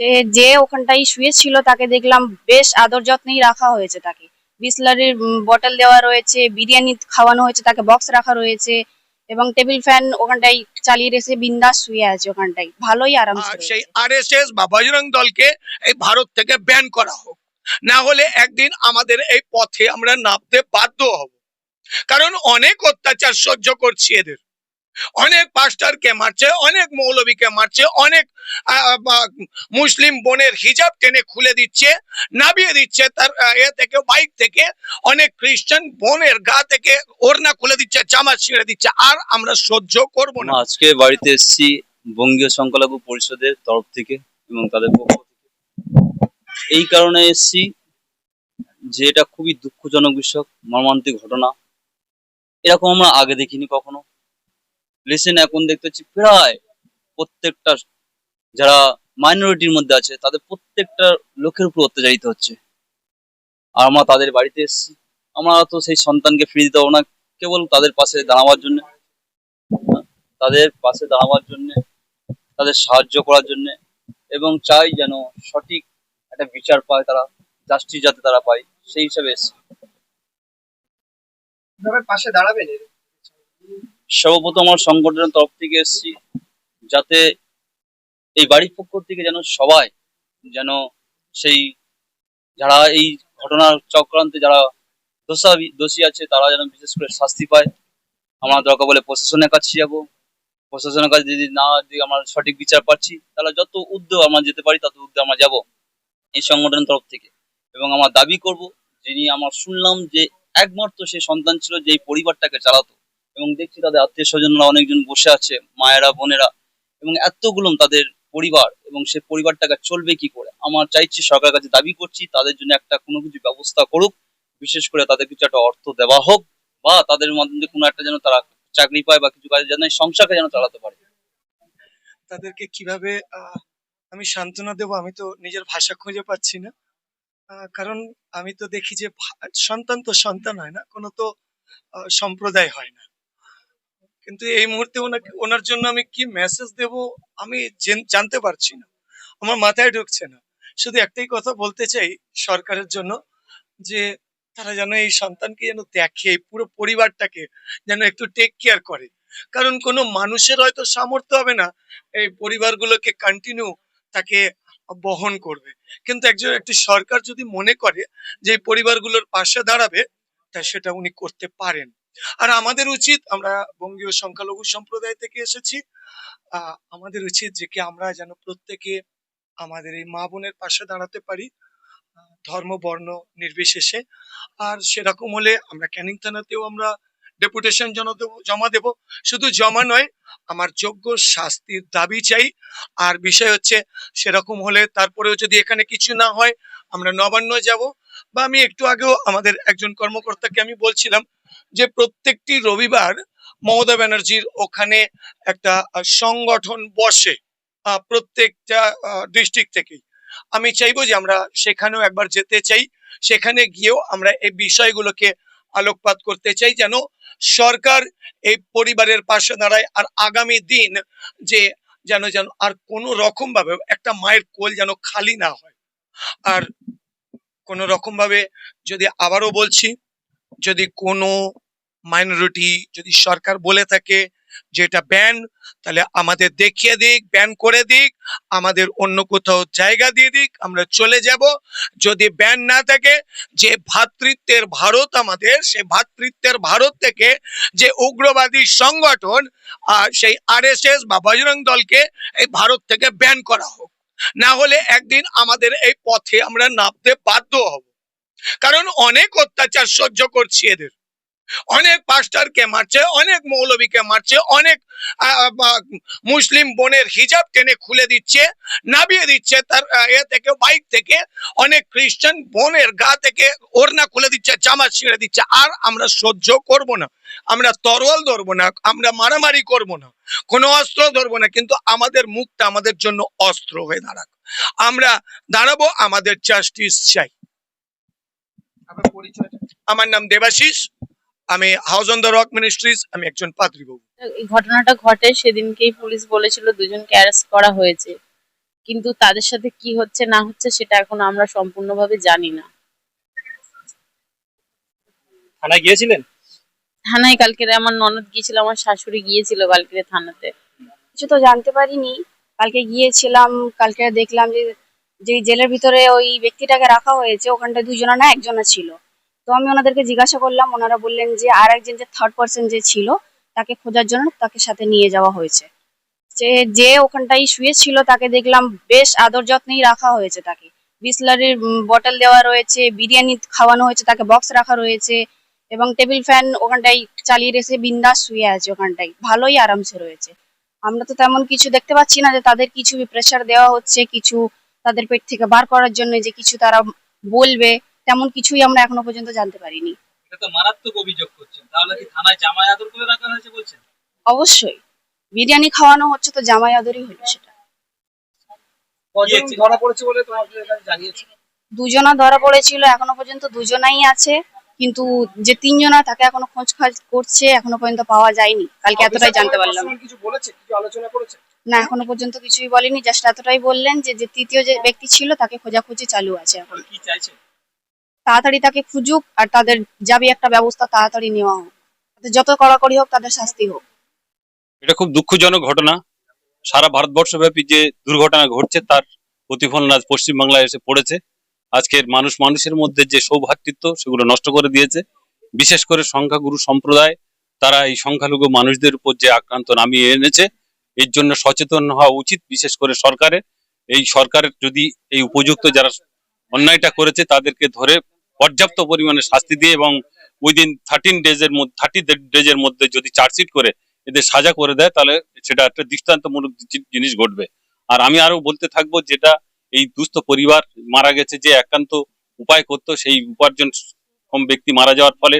যে যে ওখানটায় শুয়েছিল তাকে দেখলাম বেশ আদর যত্নেই রাখা হয়েছে তাকে। বিসলারির বটল দেওয়া রয়েছে বিরিয়ানি খাওয়ানো হয়েছে তাকে বক্স রাখা রয়েছে এবং টেবিল ফ্যান ওখানটায় চালিয়ে রেখে বিন্দাস শুয়ে আছে ওখানটায় ভালোই আরাম আর সেই আরএসএস বা বজরং দলকে এই ভারত থেকে ব্যান করা হোক। না হলে একদিন আমাদের এই পথে আমরা নামতে বাধ্য হব। কারণ অনেক অত্যাচার সহ্য করছি এদের। অনেক পাস্টারকে মারছে, অনেক মৌলবীকে মারছে, অনেক মুসলিম বোনের হিজাব টেনে খুলে দিচ্ছে, নাবিয়ে দিচ্ছে তার এ থেকে, বাইক থেকে, অনেক খ্রিস্টান বোনের গা থেকে ওড়না খুলে দিচ্ছে, জামা ছিঁড়ে দিচ্ছে, আর আমরা সহ্য করব না। আজকে বাড়িতে এসেছি বঙ্গীয় সংখ্যালঘু পরিষদের তরফ থেকে এবং তাদের পক্ষ থেকে। এই কারণে এসেছি যে এটা খুবই দুঃখজনক বিষয়, মর্মান্তিক ঘটনা। এরকম আমরা আগে দেখিনি কখনো। রিসেন্ট এখন দেখতে পাচ্ছি প্রায় প্রত্যেকটা যারা মাইনরিটির মধ্যে আছে, তাদের প্রত্যেকটা লোকের উপর অত্যাচারিত হচ্ছে। আর আমরা তাদের বাড়িতে এসেছি। আমরা তো সেই সন্তানকে ফিরিয়ে দিতে না, কেবল তাদের পাশে দাঁড়াবার জন্য। তাদের পাশে দাঁড়াবার জন্য, তাদের সাহায্য করার জন্য, এবং চাই যেন সঠিক একটা বিচার পায় তারা জাস্টিস যাতে তারা পায়, সেই হিসাবে এসেছি। পাশে দাঁড়াবেন? সর্বপ্রথম আমার সংগঠনের তরফ থেকে এসেছি, যাতে এই বাড়ির পক্ষ থেকে যেন সবাই যেন সেই যারা এই ঘটনার চক্রান্তে যারা দোষা দোষী আছে, তারা যেন বিশেষ করে শাস্তি পায়। আমরা দরকার বলে প্রশাসনের কাছে যাব। প্রশাসনের কাছে যদি না যদি আমরা সঠিক বিচার পাচ্ছি, তাহলে যত উদ্যোগ আমরা যেতে পারি, তত উদ্যোগ আমরা যাব এই সংগঠনের তরফ থেকে। এবং আমার দাবি করব, যিনি আমার শুনলাম যে একমাত্র সে সন্তান ছিল যে পরিবারটাকে চালাতো। এবং দেখছি তাদের আত্মীয় স্বজনরা অনেকজন বসে আছে, মায়েরা, বোনেরা এবং এতগুলো তাদের পরিবার এবং সে পরিবারটাকে চলবে কি করে? আমার চাইছি সরকারের কাছে দাবি করছি, তাদের জন্য একটা কোনো কিছু ব্যবস্থা করুক, বিশেষ করে তাদের কিছু একটা অর্থ দেওয়া হোক বা তাদের মাধ্যমে কোনো একটা যেন তারা চাকরি পায় বা কিছু কাজে যেন সংসারকে যেন চালাতে পারে। তাদেরকে কীভাবে আমি সান্ত্বনা দেব? আমি তো নিজের ভাষা খুঁজে পাচ্ছি না। কারণ আমি তো দেখি যে সন্তান তো সন্তান হয় না, কোনো তো সম্প্রদায় হয় না। কিন্তু এই মুহূর্তে ওনাকে, ওনার জন্য আমি কি মেসেজ দেব আমি জানতে পারছি না। আমার মাথায় ঢুকছে না। শুধু একটাই কথা বলতে চাই সরকারের জন্য যে তারা যেন এই সন্তানকে যেন দেখে পুরো পরিবারটাকে যেন একটু টেক কেয়ার করে। কারণ কোনো মানুষের হয়তো সামর্থ্য হবে না এই পরিবারগুলোকে কন্টিনিউ তাকে বহন করবে। কিন্তু একজন, একটি সরকার যদি মনে করে যে এই পরিবারগুলোর পাশে দাঁড়াবে, তা সেটা উনি করতে পারেন। আর আমাদের উচিত, আমরা বঙ্গীয় সংখ্যালঘু সম্প্রদায় থেকে এসেছি আমাদের উচিত যে কি আমরা যেন প্রত্যেকে আমাদের এই মা বোনের পাশে দাঁড়াতে পারি ধর্ম, বর্ণ নির্বিশেষে। আর সেরকম হলে আমরা ক্যানিং থানাতেও আমরা ডেপুটেশন জমা দেব। শুধু জমা নয়, আমার যোগ্য শাস্তির দাবি চাই। আর বিষয় হচ্ছে, সেরকম হলে তারপরেও যদি এখানে কিছু না হয়, আমরা নবান্ন যাব। বা আমি একটু আগেও আমাদের একজন কর্মকর্তাকে আমি বলছিলাম যে প্রত্যেকটি রবিবার মমতা ব্যানার্জির ওখানে একটা সংগঠন বসে প্রত্যেকটা ডিস্ট্রিক্ট থেকেই। আমি চাইব যে আমরা সেখানেও একবার যেতে চাই, সেখানে গিয়েও আমরা এই বিষয়গুলোকে আলোকপাত করতে চাই যেন সরকার এই পরিবারের পাশে দাঁড়ায় আর আগামী দিন যে যেন যেন আর কোনো রকম ভাবে একটা মায়ের কোল যেন খালি না হয়। আর কোনো রকম ভাবে যদি আবারও বলছি, যদি কোনো মাইনরিটি যদি সরকার বলে থাকে যে এটা ব্যান তাহলে আমাদের দেখিয়ে দিক ব্যান করে দিক, আমাদের অন্য কোথাও জায়গা দিয়ে দিক, আমরা চলে যাব। যদি ব্যান না থাকে, যে ভ্রাতৃত্বের ভারত আমাদের সে ভ্রাতৃত্বের ভারত থেকে যে উগ্রবাদী সংগঠন আর সেই আরএসএস বা বজরং দলকে এই ভারত থেকে ব্যান করা হোক। না হলে একদিন আমাদের এই পথে আমরা নামতে বাধ্য হব। কারণ অনেক অত্যাচার সহ্য করছি এদের। অনেক পাস্টারকে মারছে অনেক মৌলবীকে মারছে অনেক মুসলিম বোনের হিজাব টেনে খুলে দিচ্ছে নাবিয়ে দিচ্ছে তার এ থেকে বাইক থেকে অনেক খ্রিস্টান বোনের গা থেকে ওড়না খুলে দিচ্ছে জামা ছিঁড়ে দিচ্ছে আর আমরা সহ্য করব না আমরা তরোয়াল ধরবো না আমরা মারামারি করব না কোনো অস্ত্র ধরবো না কিন্তু আমাদের মুখটা আমাদের জন্য অস্ত্র হয়ে দাঁড়াক। আমরা দাঁড়াবো আমাদের জাস্টিস চাই। আমার নাম দেবাশিস। আমি house on the rock ministries আমি একজন পাদ্রী বাবু এই ঘটনাটা ঘটে সেদিনকেই পুলিশ বলেছিল দুজনকে অ্যারেস্ট করা হয়েছে। কিন্তু তাদের সাথে কি হচ্ছে না হচ্ছে সেটা এখন আমরা সম্পূর্ণভাবে জানি না। থানায় গিয়েছিলেন? থানায় কালকে আমার ননদ গিয়েছিল আমার শাশুড়ি গিয়েছিল কালকে থানাতে। কিছু তো জানতে পারিনি। কালকে গিয়েছিলাম কালকে দেখলাম যে যে জেলের ভিতরে ওই ব্যক্তিটাকে রাখা হয়েছে ওখানটা দুজনা না একজনা ছিল। তো আমি ওনাদেরকে জিজ্ঞাসা করলাম, ওনারা বললেন যে আর একজন যে থার্ড পার্সন যে ছিল, তাকে খোঁজার জন্য তাকে সাথে নিয়ে যাওয়া হয়েছে। যে যে ওখানটাই শুয়ে ছিল তাকে দেখলাম বেশ আদর যত্নেই রাখা হয়েছে তাকে। বিসলারির বটল দেওয়া রয়েছে, বিরিয়ানি খাওয়ানো হয়েছে, তাকে বক্স রাখা রয়েছে এবং টেবিল ফ্যান ওখানটাই চালিয়ে রেখে বিন্দাস শুয়ে আছে ওখানটাই ভালোই আরামসে রয়েছে। আমরা তো তেমন কিছু দেখতে পাচ্ছি না যে তাদের কিছু প্রেশার দেওয়া হচ্ছে, কিছু তাদের পেট থেকে বার করার জন্য যে কিছু তারা বলবে। তেমন কিছুই আমরা এখনও পর্যন্ত জানতে পারিনি। এটা তো মারাত্মক অভিযোগ করছেন। তাহলে কি থানায় জামাই আদর করে রাখা হয়েছে বলছেন? অবশ্যই। বিরিয়ানি খাওয়ানো হচ্ছে তো জামাই আদরই হলো সেটা। ধরা পড়েছে বলে তোমাকে জানিয়েছে? দুজনা ধরা পড়েছিল এখনও পর্যন্ত দুজনাই আছে। কিন্তু যে তিনজনা তাকে এখনও খোঁজ খাজ করছে এখনও পর্যন্ত পাওয়া যায়নি। কালকে এতটাই জানতে পারলাম। কিছু বলেছে? কিছু আলোচনা করেছে? না এখনও পর্যন্ত কিছুই বলেনি। জাস্ট এতটাই বললেন যে যে তৃতীয় যে ব্যক্তি ছিল তাকে খোঁজাখুঁজি চালু আছে এখন। কি চাইছেন তাড়াতাড়ি তাকে খুঁজুক আর তাদের যাবি একটা ব্যবস্থা তাড়াতাড়ি নেওয়া হোক। যত কড়াকড়ি হোক, তাদের শাস্তি হোক। এটা খুব দুঃখজনক ঘটনা। সারা ভারতবর্ষব্যাপী যে দুর্ঘটনা ঘটছে, তার প্রতিফলন আজ পশ্চিমবাংলায় এসে পড়েছে। আজকের মানুষ মানুষের মধ্যে যে সৌভাতৃত্ব, সেগুলো নষ্ট করে দিয়েছে। বিশেষ করে সংখ্যাগুরু সম্প্রদায়, তারা এই সংখ্যালঘু মানুষদের উপর যে আক্রান্ত নামিয়ে এনেছে, এর জন্য সচেতন হওয়া উচিত, বিশেষ করে সরকারের। এই সরকারের যদি এই উপযুক্ত যারা অন্যায়টা করেছে, তাদেরকে ধরে পর্যাপ্ত পরিমাণে শাস্তি দিয়ে এবং উইদিন থার্টিন ডেজের মধ্যে থার্টি ডেজের মধ্যে যদি চার্জশিট করে এদের সাজা করে দেয়, তাহলে সেটা একটা দৃষ্টান্তমূলক জিনিস ঘটবে। আর আমি আরও বলতে থাকব যেটা এই দুস্থ পরিবার মারা গেছে, যে একান্ত উপায় করতো, সেই উপার্জন কম ব্যক্তি মারা যাওয়ার ফলে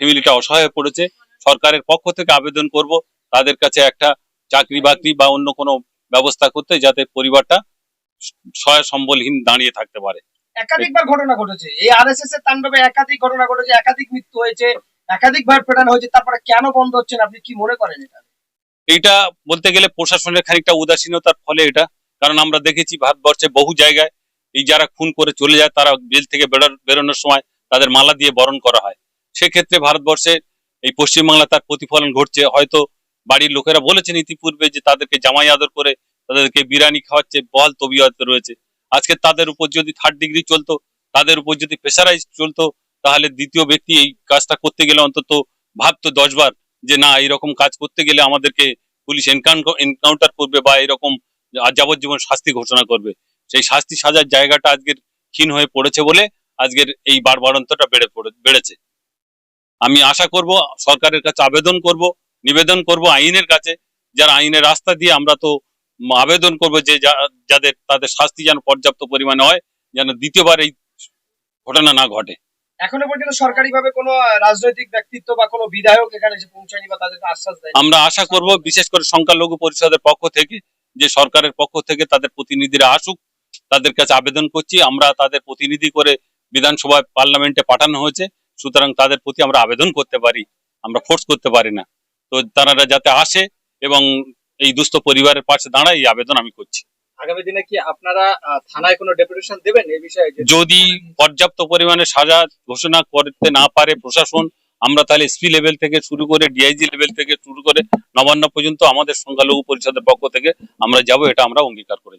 ফ্যামিলিটা অসহায় হয়ে পড়েছে। সরকারের পক্ষ থেকে আবেদন করব, তাদের কাছে একটা চাকরি বাকরি বা অন্য কোনো ব্যবস্থা করতে যাতে পরিবারটা সহায় সম্বলহীন দাঁড়িয়ে থাকতে পারে। একাধিকবার ঘটনা ঘটেছে। এই আরএসএস এর তাণ্ডবে একাধিক ঘটনা ঘটেছে, একাধিক মৃত্যু হয়েছে একাধিক ভাবে পেটানো হয়েছে, তারপরে কেন বন্ধ হচ্ছে না? আপনি কি মনে করেন এটা? এইটা বলতে গেলে প্রশাসনের খানিকটা উদাসীনতার ফলে এটা। কারণ আমরা দেখেছি ভারতবর্ষে বহু জায়গায় এই যারা খুন করে চলে যায়, তারা জেল থেকে বেরো- বেরোনোর সময় তাদের মালা দিয়ে বরণ করা হয়। সেক্ষেত্রে ভারতবর্ষে এই পশ্চিমবাংলা তার প্রতিফলন ঘটছে। হয়তো বাড়ির লোকেরা বলেছেন ইতিপূর্বে যে তাদেরকে জামাই আদর করে তাদেরকে বিরিয়ানি খাওয়াচ্ছে বহাল তবিয়ত রয়েছে। আজকে তাদের উপর যদি থার্ড ডিগ্রি চলতো, তাদের উপর যদি প্রেশারাইজ চলতো, তাহলে দ্বিতীয় ব্যক্তি এই কাজটা করতে গেলে অন্তত ভাবতো দশবার যে না এরকম কাজ করতে গেলে আমাদেরকে পুলিশ এনকাউন্টার করবে বা এরকম যাবজ্জীবন শাস্তি ঘোষণা করবে। সেই শাস্তি সাজার জায়গাটা আজকের ক্ষীণ হয়ে পড়েছে বলে আজকের এই বাড়বাড়ন্তটা বেড়ে পড়ে, বেড়েছে। আমি আশা করব, সরকারের কাছে আবেদন করব, নিবেদন করব আইনের কাছে। যারা আইনের রাস্তা দিয়ে আমরা তো আবেদন করব যে যাদের তাদের শাস্তি যেন পর্যাপ্ত পরিমাণে হয় যেন দ্বিতীয়বার এই ঘটনা না ঘটে। এখনও পর্যন্ত সরকারি ভাবে কোনো রাজনৈতিক ব্যক্তিত্ব বা কোনো বিধায়ক এখানে এসে পৌঁছায়নি বা তাদেরকে আশ্বাস দেয় আমরা আশা করব বিশেষ করে সংখ্যালঘু পরিষদের পক্ষ থেকে যে সরকারের পক্ষ থেকে তাদের প্রতিনিধিরা আসুক তাদের কাছে আবেদন করছি আমরা তাদের প্রতিনিধি করে বিধানসভায় পার্লামেন্টে পাঠানো হয়েছে সুতরাং তাদের প্রতি আমরা আবেদন করতে পারি আমরা ফোর্স করতে পারি না। তো তারা যাতে আসে এবং এই দুস্থ পরিবারের পাশে দাঁড়ায় এই আবেদন আমি করছি। আগামী দিনে কি আপনারা থানায় কোনো ডেপুটেশন দেবেন এই বিষয়ে? যদি পর্যাপ্ত পরিমাণে সাজা ঘোষণা করতে না পারে প্রশাসন আমরা তাহলে এসপি লেভেল থেকে শুরু করে ডিআইজি লেভেল থেকে শুরু করে নবান্ন পর্যন্ত আমাদের সংখ্যালঘু পরিষদের পক্ষ থেকে আমরা যাব এটা আমরা অঙ্গীকার করে যাব।